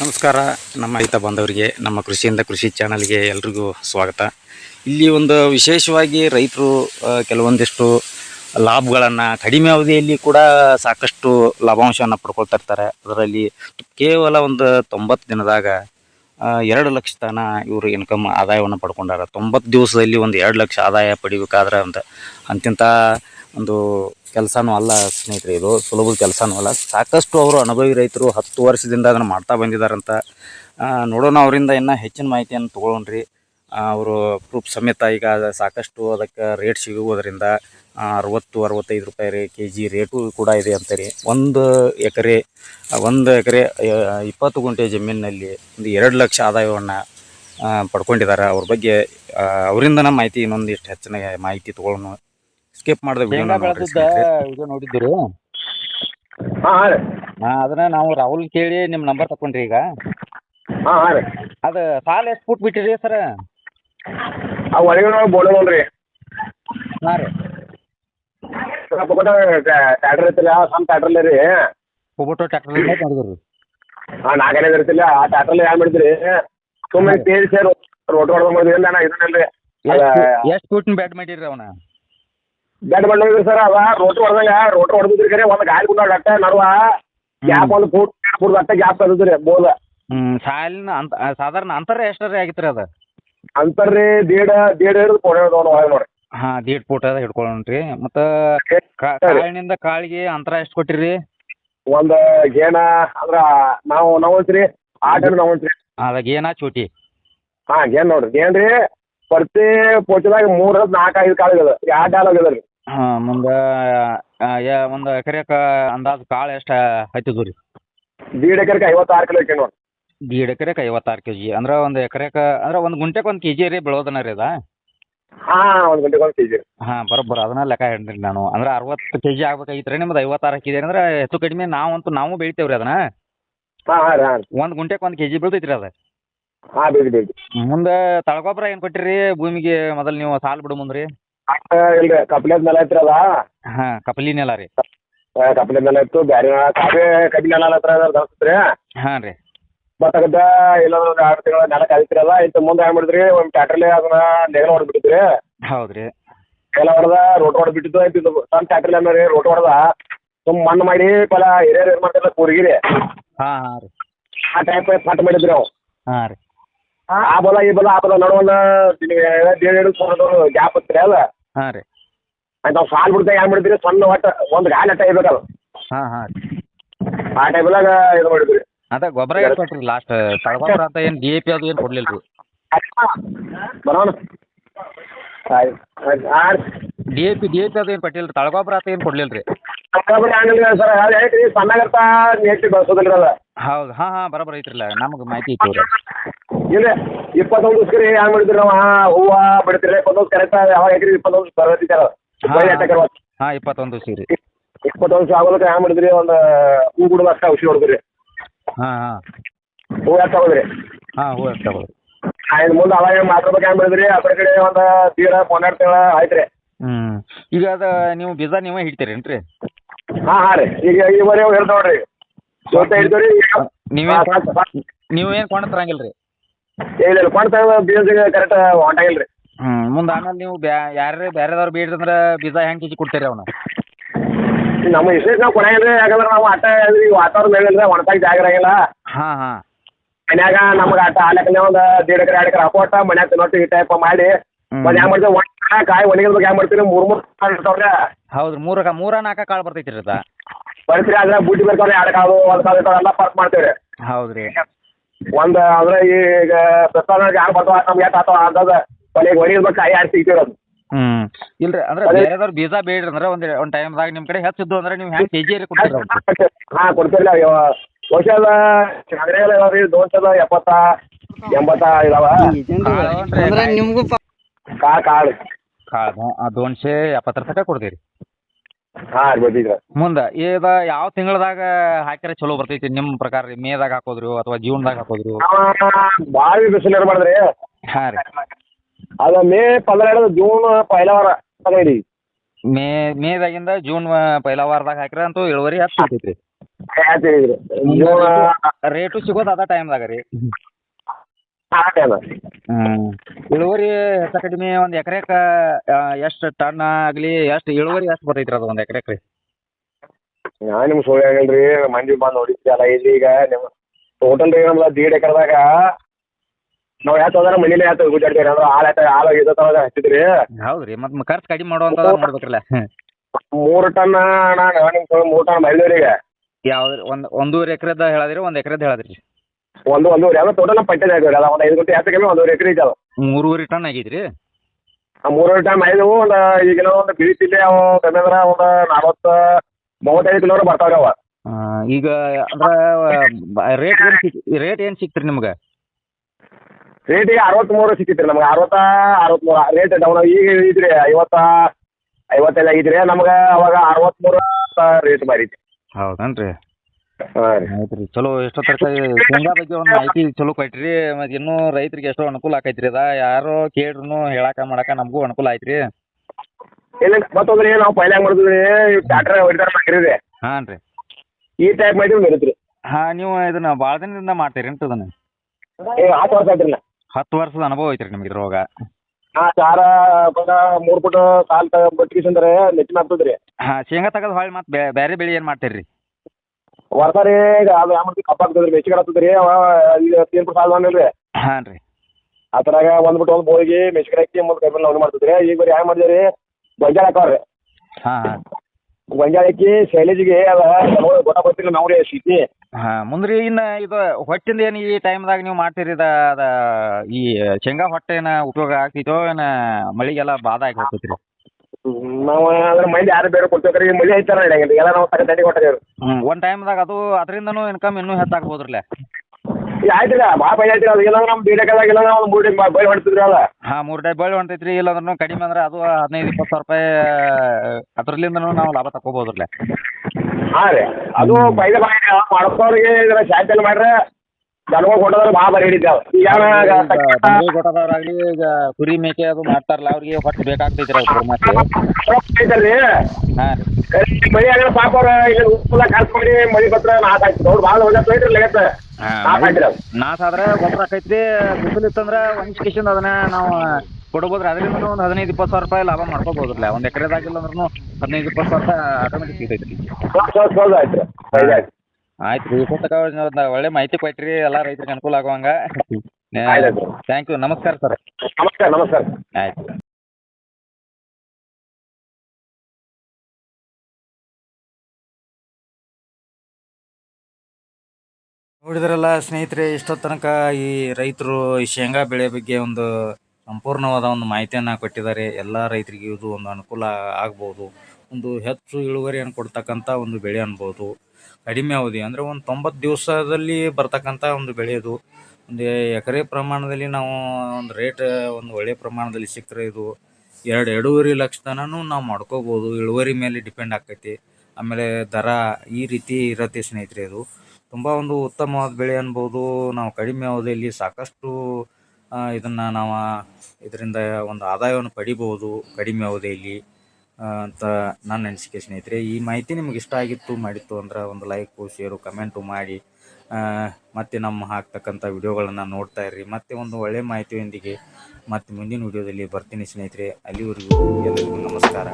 ನಮಸ್ಕಾರ. ನಮ್ಮ ರೈತ ಬಾಂಧವರಿಗೆ, ನಮ್ಮ ಕೃಷಿಯಿಂದ ಕೃಷಿ ಚಾನಲ್ಗೆ ಎಲ್ರಿಗೂ ಸ್ವಾಗತ. ಇಲ್ಲಿ ಒಂದು ವಿಶೇಷವಾಗಿ ರೈತರು ಕೆಲವೊಂದಿಷ್ಟು ಲಾಭಗಳನ್ನು ಕಡಿಮೆ ಅವಧಿಯಲ್ಲಿ ಕೂಡ ಸಾಕಷ್ಟು ಲಾಭಾಂಶವನ್ನು ಪಡ್ಕೊಳ್ತಾ ಇರ್ತಾರೆ. ಅದರಲ್ಲಿ ಕೇವಲ ಒಂದು ತೊಂಬತ್ತು ದಿನದಾಗ ಎರಡು ಲಕ್ಷ ತನ ಇವರು ಇನ್ಕಮ್ ಆದಾಯವನ್ನು ಪಡ್ಕೊಂಡಾರ. ತೊಂಬತ್ತು ದಿವಸದಲ್ಲಿ ಒಂದು ಎರಡು ಲಕ್ಷ ಆದಾಯ ಪಡಿಬೇಕಾದ್ರೆ ಒಂದು ಅಂತಿಂಥ ಒಂದು ಕೆಲಸನೂ ಅಲ್ಲ ಸ್ನೇಹಿತರೆ, ಇದು ಸುಲಭದ ಕೆಲಸನೂ ಅಲ್ಲ. ಸಾಕಷ್ಟು ಅವರು ಅನುಭವಿ ರೈತರು ಹತ್ತು ವರ್ಷದಿಂದ ಅದನ್ನು ಮಾಡ್ತಾ ಬಂದಿದ್ದಾರಂತ ನೋಡೋಣ ಅವರಿಂದ ಇನ್ನೂ ಹೆಚ್ಚಿನ ಮಾಹಿತಿಯನ್ನು ತೊಗೊಳೋಣ್ರಿ ಅವರು ಪ್ರೂಫ್ ಸಮೇತ ಈಗ ಸಾಕಷ್ಟು ಅದಕ್ಕೆ ರೇಟ್ ಸಿಗುವುದರಿಂದ ಅರವತ್ತು, ಅರವತ್ತೈದು ರೂಪಾಯಿ ರೀ ಕೆ ಜಿ ರೇಟು ಕೂಡ ಇದೆ ಅಂತಾರೆ ಒಂದು ಎಕರೆ ಒಂದು ಎಕರೆ ಇಪ್ಪತ್ತು ಗುಂಟೆ ಜಮೀನಿನಲ್ಲಿ ಒಂದು ಎರಡು ಲಕ್ಷ ಆದಾಯವನ್ನು ಪಡ್ಕೊಂಡಿದ್ದಾರೆ. ಅವ್ರ ಬಗ್ಗೆ ಅವರಿಂದ ಅವರಿಂದನೇ ಮಾಹಿತಿ ಇನ್ನೊಂದಿಷ್ಟು ಹೆಚ್ಚಿನ ಮಾಹಿತಿ ತೊಗೊಳ್ಳೋಣ ಸ್ಕಿಪ್ ಮಾಡಿದ ಶೇಂಗಾ ಬೆಳೆದಿದ್ದ ಇದು ನೋಡಿದ್ದೀರಿ? ಹಾಂ ಹಾಂ ರೀ. ಹಾ ಅದನ್ನ ನಾವು ರಾಹುಲ್ ಕೇಳಿ ನಿಮ್ಮ ನಂಬರ್ ತಕೊಂಡ್ರಿ ಈಗ. ಹಾಂ ಹಾಂ ರೀ. ಅದು ಸಾಲ ಎಷ್ಟು ಫುಟ್ ಬಿಟ್ಟಿರಿ ಸರ್? ಆ ಒಳಗಡೆ ಬೋರ್ಡ್ ನೋಡ್ರಿ ಹಾಂ ರೀ. ಟ್ಯಾಟ್ರ್ ಐತಿಲ್ಲ ಸಣ್ಣ ಟ್ಯಾಟ್ರಲ್ಲಿ ರೀ. ಕುಬುಟೋ ಟ್ಯಾಕ್ಟರ್ ಇರ್ತಿಲ್ಲ ಆ ಟ್ಯಾಟ್ರಲ್ಲಿ ಏನು ಮಾಡಿದ್ರಿ? ಸುಮ್ಮನೆ ಸೇರಿ ನಾನು ಇದನ್ನಿಲ್ಲ ಎಷ್ಟು ಫುಟ್ನ ಬೆಡ್ ಮಾಡಿರಿ ಅವನ? ಬೆಡ್ ಬಂಡೆ ಸರ್ ಅದ ರೋಟ್ ಹೊಡೆದಾಗ ರೋಟ್ ಹೊಡೆದಿದ್ರಿ ಕರೆ ಒಂದು ಗಾಳಿ ಗುಂಡ ಅಟ್ಟ ನಡುವ ಗ್ಯಾಪ್ ಒಂದು ಫೂಟ್ ಎರಡು ಫೂಟ್ ಅಟ್ಟ ಗ್ಯಾಪ್ ಕದ್ರಿ ಬೋಲ್ ಹ್ಮ್ ಸಾಲಿನ ಅಂತ ಸಾಧಾರಣ ಅಂತರ ಎಷ್ಟರ ಆಗಿತ್ತು ರೀ ಅದು? ಅಂತರ್ರಿ ದೇಡ ದೇಡ ಹಿಡಿದು ಕೊಡ ನೋಡಿ ಹಾ ದೇಡ್ ಫೂಟ್ ಅದ ಹಿಡ್ಕೊಳ್ಳೋಣ್ರಿ ಮತ್ತ ಕಾಳಿನಿಂದ ಕಾಳಿಗೆ ಅಂತರ ಎಷ್ಟು ಕೊಟ್ಟಿರಿ? ಒಂದು ಗೇಣ ಅಂದ್ರ ನಾವು ನವಂತ್ರಿ ಅಂತ್ರಿ ಆಟ ನಾವು ಅದ ಅದಾಗ ಚೂಟಿ. ಹಾ ಹಾಂ ಗೇನ್ ನೋಡ್ರಿ. ಗೇನ್ ರೀ ಪ್ರತಿ ಪೋಚದಾಗ ಮೂರ್ ನಾಲ್ಕು ಐದು ಕಾಳು ಅದ ಎರಡು ಡಾಲ್ ಆಗ್ಯದ ರೀ. ಹಾಂ ಮುಂದೆ ಒಂದು ಎಕರೆಕ ಅಂದಾಜು ಕಾಳು ಎಷ್ಟು ಹತ್ತಿದ್ವು ರೀ? ದೀಡ್ ಎಕರೆಕ ಐವತ್ತಾರು ಕಿಲೋ ಐತಿ ನೋಡ್ರಿ ದೀಡ್ ಎಕರೆಕ ಐವತ್ತಾರು ಕೆ ಜಿ ಅಂದ್ರೆ ಒಂದು ಎಕರೆಕ ಅಂದ್ರೆ ಒಂದು ಗುಂಟೆಗೆ ಒಂದು ಕೆ ಜಿ ರೀ ಬೆಳೋದನ ರೀ ಅದ? ಹಾ ಒಂದು ಗಂಟೆಗೆ ಒಂದು ಕೆ ಜಿ ಹಾಂ ಬರೋಬ್ಬರ ಅದನ್ನ ಲೆಕ್ಕ ಹೇಳಿದ್ರಿ ನಾನು. ಅಂದ್ರೆ ಅರವತ್ತು ಕೆ ಜಿ ಆಗ್ಬೇಕಾಗಿತ್ತು ರೀ ನಿಮ್ದು ಐವತ್ತಾರು ಹಾಕಿದೆ ಅಂದ್ರೆ ಹೆಚ್ಚು ಕಡಿಮೆ ನಾವಂತೂ ನಾವು ಬೆಳಿತೇವ್ರಿ ಅದನ್ನ. ಒಂದ್ ಹಾಂ ಒಂದ್ ಹಾಂ. ಒಂದು ಗುಂಟೆಗೆ ಒಂದು ಕೆ ಜಿ ಬೆಳ್ದೈತ್ರಿ ರೀ ಅದು. ಹಾಂ ಬೇಡಿ ಬೇಡಿ ಮುಂದೆ ತಳಗೊಬ್ಬರ ಏನು ಕೊಟ್ಟಿರಿ? ಭೂಮಿಗೆ ಮೊದಲು ನೀವು ಸಾಲು ಬಿಡು ಮುಂದ್ರಿ. ಅಷ್ಟ ಇಲ್ರಿ ಕಪಿಲದ ನೆಲ ಐತ್ರಿ ಅದ. ಹಾಂ ಕಪಲಿ ನೆಲ ರೀ. ಕಪಿಲದ ನೆಲ ಇತ್ತು ಬ್ಯಾರೆ ಕಾಫಿ ಕಬಿ ನೆಲ ಹತ್ರ ದರ್ಸ್ತ್ರಿ ಹಾಂ ರೀ. ಒಂದು ಎರಡು ತಿಂಗಳ ನೆಲ ಕಲಿತ್ರಿ ಅದ ಇತ್ತು ಮುಂದೆ ಹೆಂಗ್ ಮಾಡಿದ್ರಿ ಒಂದು ಟ್ಯಾಟ್ರಲ್ಲಿ ಅದನ್ನ ನೆಗಲ ಹೊಡೆದ್ಬಿಟ್ಟಿದ್ರಿ. ಹೌದು ರೀ ನೆಲ ಹೊಡೆದ ರೋಟ್ ಹೊಡೆದ್ಬಿಟ್ಟಿದ್ದು ಆಯ್ತು ಇದು ಸಣ್ಣ ಟ್ಯಾಟ್ರಲ್ಲಿ ಅಂದ್ರೆ ರೋಟ್ ಹೊಡೆದ. ಸುಮ್ ಮಣ್ಣು ಮಾಡಿ ಪಲ ಹಿರಿಯರು ಏನ್ ಮಾಡ್ತಾರಲ್ಲ ಕೂರ್ಗಿರಿ. ಹಾಂ ಹಾಂ ರೀ. ಆ ಟೈಪ್ ಫಟ್ ಮಾಡಿದ್ರಿ ಅವು. ಹಾಂ ರೀ. ಆ ಬಲ ಈ ಬಲ ಆ ಬಲ ನಡುವಲ್ಲ ದೇಡ್ ಗ್ಯಾಪ್ ಹತ್ತಿರ ಅದ ಹಾಂ ರೀ. ಆಯ್ತು ನಾವು ಸಾಲ್ ಬಿಡ್ತಾ ಏನು ಮಾಡಿದ್ರಿ? ಸಣ್ಣ ಒಟ್ಟು ಒಂದು ಗಾಳಿ ಅಟ್ಟ ಇರ್ಬೇಕಲ್ಲ? ಹಾಂ ಹಾಂ ರೀ. ಆ ಟೈಮ್ದಾಗ ಇದು ಮಾಡಿದ್ರಿ. ಅದ ಗೊಬ್ಬರ ಏನು ಕೊಟ್ರಿ ಲಾಸ್ಟ್ ತಳಗೊಬ್ಬರ ಅಂತ ಏನು ಡಿ ಎ ಪಿ ಅದು ಏನು ಕೊಡ್ಲಿಲ್ಲ ರೀ ಬರೋಣ. ಆಯ್ತು ಆಯ್ತು D A P D A P ಅದು ಏನು ಕೊಟ್ಟಿಲ್ಲ ರೀ ತಳಗೊಬ್ಬರ ಅಂತ ಏನು ಕೊಡ್ಲಿಲ್ಲ ರೀ ಕಬ್ಬಡಿ ಹಂಗಿಲ್ಲ ಸರ್. ಅದು ಐತಿ ಸಣ್ಣಗರ್ತ ನೇಟಿ ಬಳಸೋದಿಲ್ಲ ಅದ ಹೌದು. ಹಾಂ ಹಾಂ ಬರೋಬ್ಬರ ಐತ್ರಲ್ಲ. ನಮಗೆ ಮಾಹಿತಿ ಇತ್ತು ಇಲ್ಲ ಇಪ್ಪತ್ತೊಂದು ದಿವ್ಸ ರೀ ಹ್ಯಾಂಗ ಮಾಡಿದ್ರಿ ನಾವು? ಹೂವ ಬಿಡ್ತೀರಿ. ಇಪ್ಪತ್ತೊಂದು ಕರೆಕ್ಟ್ ಯಾವಾಗ ಐತ್ರಿ? ಇಪ್ಪತ್ತೊಂದು ಬರತ್ತಿದ್ದಾರ ಹಾಂ ಇಪ್ಪತ್ತೊಂದು ಸೀರೆ ಇಪ್ಪತ್ತೊಂದು ಸಾವಿರ ಹ್ಯಾಂಗ ಮಾಡಿದ್ರಿ? ಒಂದು ಹೂ ಬಿಡುವ ಅಷ್ಟ ಔಷಧಿ ಹೊಡೆದ್ರಿ. ಹಾಂ ಹಾಂ. ಹೂ ಯಾಕೆ ತಗೋದ್ರಿ ಹಾಂ ಹೂ ಆಯ್ತು ಮುಂದೆ ಅವಾಗ ಮಾತಾಡ್ಬೇಕು ಹ್ಯಾಂಗ ಮಾಡಿದ್ರಿ? ಅದ್ರ ಕಡೆ ಒಂದು ತೀರ ಪೊನ್ನೆರಡು ತಿಂಗಳ ಆಯ್ತು ರೀ ಹ್ಞೂ ಈಗ ಅದು ನೀವು ಬೀಜ ನೀವೇ ಹಿಡ್ತೀರಿ ರೀ ಹಾಂ ಹಾಂ ರೀ. ಈಗ ಈವರೆಗೂ ಹೇಳ್ತ ನೋಡ್ರಿ. ಜೊತೆ ಹಿಡ್ತೀರಿ ನೀವೇನು ನೀವೇನು ಕೊಂಡು ತರಂಗಿಲ್ಲ ರೀ ಇಲ್ಲ ಇಲ್ಲ ಕೊಂಡು ತಗೋ ಬೀಜ ಕರೆಕ್ಟ್ ಹೊಂಟಾಗಿಲ್ಲ ರೀ ಹ್ಞೂ ಮುಂದೆ ಆಮೇಲೆ ನೀವು ಬ್ಯಾ ಯಾರೇ ಬೇರೆದವ್ರು ಅಂದ್ರ ಬೀಜ ಹೆಂಗೆ ಕೆ ಜಿ ಕೊಡ್ತೀರಿ ಅವನು? ನಮ್ಮ ಇಷ್ಟ ನಾವು ಕೊನೆಯಲ್ರಿ ಯಾಕಂದ್ರೆ ನಾವು ಆಟ ಈ ವಾತಾವರಣ ಮೇಲಿಲ್ಲ ಒಣಸಾಕ್ ಜಾಗ ಇರಂಗಿಲ್ಲ. ಹಾಂ ಹಾಂ. ಮನ್ಯಾಗ ನಮ್ಗೆ ಆಟ ಆಲಕ್ಕನೆ ಒಂದು ದೇಡ್ ಎಕರೆ ಎರಡು ಎಕರೆ ಹಾಕೋಟ ಮನ್ಯಾಗ ತಿನ್ನೋಟ್ಟು ಈ ಟೈಪ್ ಮಾಡಿ ಮತ್ತೆ ಮಾಡ್ತೀವಿ ಒಣ ಕಾಯಿ ಒಣಗಿದ್ಬೇಕು ಹೆಂಗ್ ಮಾಡ್ತೀವಿ ಮೂರ್ ಮೂರ್ ಕಾಳು ಇರ್ತಾವ್ರಿ. ಹೌದು ಮೂರ ಮೂರ ನಾಲ್ಕು ಕಾಳು ಬರ್ತೈತಿ ರೀ ಅದ ಬರ್ತೀರಿ ಬರ್ತಾವ್ರಿ ಎರಡು ಕಾಳು ಒಂದು ಕಾಳು ಇರ್ತಾವ ಎಲ್ಲ ಪಾರ್ಕ್ ಮಾಡ್ತೀವಿ ಹೌದ್ರಿ. ಒಂದು ಅಂದ್ರೆ ಈಗ ಪ್ರಸ್ತಾವ ಯಾರು ಬರ್ತಾವ ನಮ್ಗೆ ಎಷ್ಟು ಆತಾವ ಅಂತದ ಕೊನೆಗೆ ಒಣಗಿದ್ಬೇಕು ಕಾಯಿ ಯಾರು ಸಿಗ್ತೀವಿ ಅದು ಇಲ್ರಿ ಅಂದ್ರೆ ಬೇರೆದವ್ರು ಬೀಜ ಬೇಡ್ರಿ ಅಂದ್ರೆ ಒಂದು ಟೈಮ್ ಟೈಮ್ದಾಗ ನಿಮ್ಮ ಕಡೆ ಹೆಚ್ಚಿದ್ದು ಅಂದ್ರೆ ನೀವು ಹೆಂಗೆ ಕೆಜಿ ಅಲ್ಲಿ ಕೊಡ್ತೀರಿ ಹಾಂ ಕೊಡ್ತೀರಲ್ಲ ಎಪ್ಪತ್ತ ಎಂಬತ್ತ ಇದಾವ. ಅಂದ್ರೆ ನಿಮ್ಗೂ ಕಾಳು. ಕಾಳು ಕಾಳು ದೋನ್ಶೆ ಎಪ್ಪತ್ತರ ತನಕ ಕೊಡ್ತೀರಿ. ರೀ ಮುಂದೆ ಇದ ಯಾವ ತಿಂಗಳದಾಗ ಹಾಕಿದ್ರೆ ಚಲೋ ಬರ್ತೈತಿ ನಿಮ್ಮ ಪ್ರಕಾರ ರೀ? ಮೇದಾಗ ಹಾಕೋದ್ರು ಅಥವಾ ಜೂನ್ದಾಗ ಹಾಕೋದ್ರು? ಭಾರಿ ಬಿಸಿಲು ಇರ್ಬಾರ್ದ್ರಿ ಹಾ ರೀ. ಅದು ಮೇ ಪಂದ್ರ ಜೂನ್ ಪೈಲ ವಾರ ಮೇ ಮೇದಾಗಿಂದ ಜೂನ್ ಪೈಲ ವಾರದಾಗ ಹಾಕಿರ ಅಂತೂ ಇಳುವರಿ ಹತ್ತು ಸಿಗ್ತೈತಿ ರೀ ಜೂನ್ ರೇಟು ಸಿಗೋದು ಅದ ಟೈಮ್ದಾಗ ರೀ. ಆ ಟೈಮ್ ಹ್ಮ್. ಇಳುವರಿ ಹೆಚ್ಚ ಕಡಿಮೆ ಒಂದ್ ಎಕರೆಕ ಎಷ್ಟು ಟನ್ ಆಗ್ಲಿ ಎಷ್ಟು ಇಳುವರಿ ಎಷ್ಟು ಬರ್ತೈತ್ರಿ ಅದು ಒಂದ್ ಎಕರೆಕ್ ರೀ ನಾ ನಿಮ್ಗೆ ಸುಳ್ಳು ಹೇಳಿಲ್ರಿ ಮಂದಿ ಬಂದ್ ನೋಡಿದ್ರಲ್ಲ ಇಲ್ಲಿ ಈಗ ನಿಮ್ ಟೋಟಲ್ ರೀ ನಮ್ದು ದೀಡ್ ಎಕರ್ದಾಗ ನಾವು ಯಾಕೆ ಹೋದ್ರೆ ಮನೇಲಿ ಯಾಕೆ ಗುಜಾಡ್ತೀರಿ ಅಂದ್ರೆ ಹಾಲು ಆಯ್ತು ಹಾಲು ಇದ ಹಚ್ಚಿದ್ರಿ. ಹೌದ್ರಿ ಮತ್ ಖರ್ಚು ಕಡಿಮೆ ಮಾಡುವಂತ ಮಾಡ್ಬೇಕ್ರಲ್ಲ. ಮೂರು ಟನ್ ನಾನು ನಿಮ್ಮ ಸುಳ್ಳು ಮೂರು ಟನ್ ಬೆಳೆದ್ರಿ ಈಗ. ಯಾವ್ದು ಒಂದ್ ಒಂದೂವರೆ ಎಕರೆದ ಹೇಳದ್ರಿ ಒಂದ್ ಎಕರೆದ ಹೇಳದ್ರಿ. ಒಂದು ಒಂದೂವರೆ ಅದು ಟೋಟಲ್ ಪಟ್ಟೆ ಆಯ್ತು ಅಲ್ಲ ಒಂದು ಐದು ಗಂಟೆ ಹೆಚ್ಚು ಕಮ್ಮಿ ಒಂದೂವರೆ ಎಕರೆ ಇದ್ದಾವೆ ಮೂರುವರೆ ಟನ್ ಆಗೈತ್ರಿ ಆ ಮೂರುವರೆ ಟನ್ ಐದು ಒಂದು ಈಗಿನ ಒಂದು ಬೀಳ್ತಿಲ್ಲಿ ಅವು ಕಮ್ಮಿ ಒಂದು ನಲವತ್ತ ಮೂವತ್ತೈದು ಕಿಲೋ ಬರ್ತಾವ್ರಿ ಅವ. ಈಗ ಅದ್ರ ರೇಟ್ ಏನು ಸಿಕ್ ರೇಟ್ ಏನು ಸಿಕ್ತ್ರಿ ನಿಮ್ಗೆ? ರೇಟ್ ಈಗ ಅರವತ್ತ್ಮೂರು ಸಿಕ್ಕಿತ್ರಿ ನಮ್ಗೆ. ಅರವತ್ತ ಅರವತ್ತ್ಮೂರು ರೇಟ್ ಡೌನ್ ಈಗ ಇದ್ರಿ ಐವತ್ತ ಐವತ್ತೈದು ಆಗಿದ್ರಿ. ನಮ್ಗೆ ಅವಾಗ ಅರವತ್ತ್ಮೂರು ರೇಟ್ ಮಾರಿತಿ ಹೌದನ್ರಿ? ಹಾಂ ರೀ. ಆಯ್ತು ರೀ ಚಲೋ ಎಷ್ಟೋ ತರಕಾರಿ ಶೇಂಗಾ ಬಗ್ಗೆ ಒಂದು ಮಾಹಿತಿ ಚಲೋ ಕೊಟ್ರಿ ಮತ್ತು ಇನ್ನೂ ರೈತರಿಗೆ ಎಷ್ಟೋ ಅನುಕೂಲ ಆಕೈತ್ರಿ ಅದ. ಯಾರು ಕೇಳ್ರು ಹೇಳಾಕ ಮಾಡಾಕ ನಮಗೂ ಅನುಕೂಲ ಆಯ್ತ್ರಿ. ಇಲ್ಲ ಮತ್ತೊಂದ್ರಿ ನಾವು ಪೈಲೆ ಹೆಂಗ್ ಮಾಡಿದ್ವಿ ಟ್ಯಾಕ್ಟರ್ ಹೊಡಿತಾರ ಮಾಡಿರಿ ಹಾಂ ರೀ. ಈ ಟೈಪ್ ಹಾಂ ನೀವು ಇದನ್ನ ಭಾಳ ದಿನದಿಂದ ಮಾಡ್ತೀರಿ ಅಂತ ಅದನ್ನ ಏ ಹತ್ತು ವರ್ಷ ವರ್ಷದ ಅನುಭವ ಐತ್ರಿ ನಿಮ್ಗೆ ರೋಗ ಮೂರ್ ಚಾರ ಕಾಲ್ ಮೂರು ಫುಟ್ ಸಾಲ್ ಬಟ್ಟಿಗೆ ನೆಚ್ಚಿನ ಹಾಂ ಶೇಂಗಾ ತೆಗೆದು ಹೊಳ್ಳಿ ಮತ್ತೆ ಬೇರೆ ಬೆಳೆ ಏನು ಮಾಡ್ತೀರಿ? ರೀ ವರ್ಷ ರೀ ಈಗ ಅದು ಯಾವ ಮಾಡ್ತೀವಿ ಕಪ್ಪ ಆಗ್ತದ್ರಿ ಮೆಚ್ಚಿಗೆ ಆಗ್ತದ್ರಿ ಅವ ಈಗ ತೀನ್ ಫುಟ್ ಸಾಲ್ ಬಂದಿಲ್ರಿ. ಹಾಂ ರೀ. ಅದ್ರಾಗ ಒಂದ್ ಬಿಟ್ಟು ಒಂದು ಬೋಳಿಗೆ ಮೆಚ್ಚಿಗೆ ಹಾಕಿ ಮುಂದೆ ಕೈ ಲವ್ನ ಮಾಡ್ತಿದ್ರಿ. ಈಗ ಬರೀ ಹ್ಯಾಂಗ ಮಾಡಿದ್ರಿ ಗೊಂಜಾಳ ಹಾಕವ್ರಿ ಹಾಂ. ಗೊಂಜಾಳ ಹಾಕಿ ಶೈಲೇಜಿಗೆ ಅದ ಗೊತ್ತ ಬರ್ತಿಲ್ಲ ನಾವು ರೀ ಶೀತಿ. ಹಾಂ ಮುಂದ್ರಿ ಇನ್ನು ಇದು ಹೊಟ್ಟಿಂದ ಏನು ಈ ಟೈಮ್ದಾಗ ನೀವು ಮಾಡ್ತೀರಿ ಇದ ಅದ ಈ ಶೇಂಗಾ ಹೊಟ್ಟೆನ ಉಪಯೋಗ ಆಗ್ತೈತೋ ಏನು ಮಳಿಗೆಲ್ಲ ಬಾಧ ಆಗಿ ಹೋಗ್ತೈತಿ ರೀ ನಾವು ಅದ್ರ ಮಂದಿ ಯಾರು ಬೇರೆ ಕೊಡ್ತೇವ್ರಿ ಮಳಿ ಐತಾರ ನಡೆಯಂಗಿಲ್ಲ ಎಲ್ಲ ನಾವು ತಗ ತಡಿ ಕೊಟ್ಟಿದ್ದೇವ್ರಿ ಹ್ಞೂ ಒಂದು ಟೈಮ್ದಾಗ ಅದು ಅದರಿಂದನು ಇನ್ಕಮ್ ಇನ್ನೂ ಹೆಚ್ಚಾಗ್ಬೋದ್ರಲ್ಲೇ ಆಯ್ತಿಲ್ಲ ಭಾಳ ಪೈ ಆಯ್ತಿಲ್ಲ ಅದು ಇಲ್ಲ ನಮ್ಮ ಬೀಡಕ್ಕಾದಾಗ ಇಲ್ಲ ಒಂದು ಮೂರು ಬೈ ಹೊಡ್ತಿದ್ರಿ ಅಲ್ಲ. ಹಾಂ ಮೂರು ಹೊಂಟೈತ್ರಿ. ಇಲ್ಲ ಅಂದ್ರೂ ಕಡಿಮೆ ಅಂದ್ರೆ ಅದು ಹದಿನೈದು ಇಪ್ಪತ್ತು ಸಾವಿರ ರೂಪಾಯಿ ಅದರಲ್ಲಿಂದನೂ ನಾವು ಲಾಭ ತಗೋಬೋದ್ರಲ್ಲ ಹಾಂ ರೀ. ಅದು ಪೈಲೆ ಮಾಡ್ಕೋರಿಗೆ ಇದ್ರ ಶಾಂತಿ ಮಾಡ್ರೆ ದನಗಳು ಕೊಟ್ಟೋದ್ರೆ ಭಾಳ ಬರೀ ಹಿಡಿತಾವ ಈಗ ಕೊಟ್ಟದವ್ರಾಗ್ಲಿ ಈಗ ಕುರಿ ಮೇಕೆ ಅದು ಮಾಡ್ತಾರಲ್ಲ ಅವ್ರಿಗೆ ಹೊಟ್ಟು ಬೇಕಾಗ್ತೈತ್ರಿ ಅವ್ರು ಮತ್ತೆ ಐತಲ್ರಿ? ಹಾಂ ರೀ. ಮಳಿ ಆಗ ಪಾಪ ಅವ್ರ ಈಗ ಉಪ್ಪೆಲ್ಲ ಖರ್ಚು ಮಾಡಿ ಮಳಿ ಬತ್ರ ನಾಶ ಆಯ್ತು ಅವ್ರು ಭಾಳ ಒಳ್ಳೆ ಐತ್ರಿ ಲೆಗತ್ತ ನಾಶ ಆದ್ರೆ ಗೊಬ್ಬರ ಆಕೈತ್ರಿ ಬಿಸಿಲು ಇತ್ತಂದ್ರೆ ಒಣಗಿಸ್ಕೇಶನ್ ಅದನ್ನ ನಾವು ಕೊಡ್ಬೋದ್ರಿ. ಅದರಿಂದ ಒಂದು ಹದಿನೈದು ಇಪ್ಪತ್ತು ಸಾವಿರ ರೂಪಾಯಿ ಲಾಭ ಮಾಡ್ಕೋಬಹುದ್ರಲ್ಲ ಒಂದ್ ಎಕರೆದಾಗಿಲ್ಲ ಅಂದ್ರೂ ಹದಿನೈದು ಇಪ್ಪತ್ತು ಸಾವಿರ ರೂಪಾಯಿ ಆಟೋಮೆಟಿಕ್ ಸಿಗ್ತೈತ್ರಿ. ಆಯ್ತು ರೀ ಒಳ್ಳೆ ಮಾಹಿತಿ ಕೊಟ್ರಿ ಎಲ್ಲಾ ರೈತರಿಗೆ ಅನುಕೂಲ ಆಗುವಂಗ. ಥ್ಯಾಂಕ್ ಯು ನಮಸ್ಕಾರ ಸರ್. ನಮಸ್ಕಾರ ನಮಸ್ಕಾರ. ಆಯ್ತು. ನೋಡಿದ್ರಲ್ಲ ಸ್ನೇಹಿತರೆ ಇಷ್ಟೋ ತನಕ ಈ ರೈತರು ಈ ಶೇಂಗಾ ಬೆಳೆ ಬಗ್ಗೆ ಒಂದು ಸಂಪೂರ್ಣವಾದ ಒಂದು ಮಾಹಿತಿಯನ್ನು ಕೊಟ್ಟಿದ್ದಾರೆ. ಎಲ್ಲಾ ರೈತರಿಗೆ ಇದು ಒಂದು ಅನುಕೂಲ ಆಗ್ಬೋದು. ಒಂದು ಹೆಚ್ಚು ಇಳುವರಿಯನ್ನು ಕೊಡ್ತಕ್ಕಂಥ ಒಂದು ಬೆಳೆ ಅನ್ಬೋದು. ಕಡಿಮೆ ಅವಧಿ ಅಂದರೆ ಒಂದು ತೊಂಬತ್ತು ದಿವಸದಲ್ಲಿ ಬರ್ತಕ್ಕಂಥ ಒಂದು ಬೆಳೆ ಇದು. ಒಂದು ಎಕರೆ ಪ್ರಮಾಣದಲ್ಲಿ ನಾವು ಒಂದು ರೇಟ್ ಒಂದು ಒಳ್ಳೆಯ ಪ್ರಮಾಣದಲ್ಲಿ ಸಿಕ್ಕರೆ ಇದು ಎರಡು ಎರಡೂವರೆ ಲಕ್ಷ ತನೂ ನಾವು ಮಾಡ್ಕೋಬೋದು. ಇಳುವರಿ ಮೇಲೆ ಡಿಪೆಂಡ್ ಆಕೈತಿ ಆಮೇಲೆ ದರ ಈ ರೀತಿ ಇರತ್ತೆ ಸ್ನೇಹಿತರೆ ಇದು. ತುಂಬ ಒಂದು ಉತ್ತಮವಾದ ಬೆಳೆ ಅನ್ಬೋದು. ನಾವು ಕಡಿಮೆ ಅವಧಿಯಲ್ಲಿ ಸಾಕಷ್ಟು ಇದನ್ನು ನಾವು ಇದರಿಂದ ಒಂದು ಆದಾಯವನ್ನು ಪಡಿಬೋದು ಕಡಿಮೆ ಅವಧಿಯಲ್ಲಿ. ಅಂತ ನನ್ನ ಅನಿಸಿಕೆ ಸ್ನೇಹಿತರೆ, ಈ ಮಾಹಿತಿ ನಿಮ್ಗೆ ಇಷ್ಟ ಆಗಿತ್ತು, ಮಾಡಿತ್ತು ಅಂದ್ರೆ ಒಂದು ಲೈಕು ಶೇರು ಕಮೆಂಟು ಮಾಡಿ. ಮತ್ತು ನಮ್ಮ ಹಾಕ್ತಕ್ಕಂಥ ವಿಡಿಯೋಗಳನ್ನು ನೋಡ್ತಾ ಇರ್ರಿ. ಮತ್ತೆ ಒಂದು ಒಳ್ಳೆಯ ಮಾಹಿತಿಯೊಂದಿಗೆ ಮತ್ತೆ ಮುಂದಿನ ವಿಡಿಯೋದಲ್ಲಿ ಬರ್ತೀನಿ ಸ್ನೇಹಿತರೆ. ಅಲ್ಲಿವರೆಗೂ ಎಲ್ಲರಿಗೂ ನಮಸ್ಕಾರ.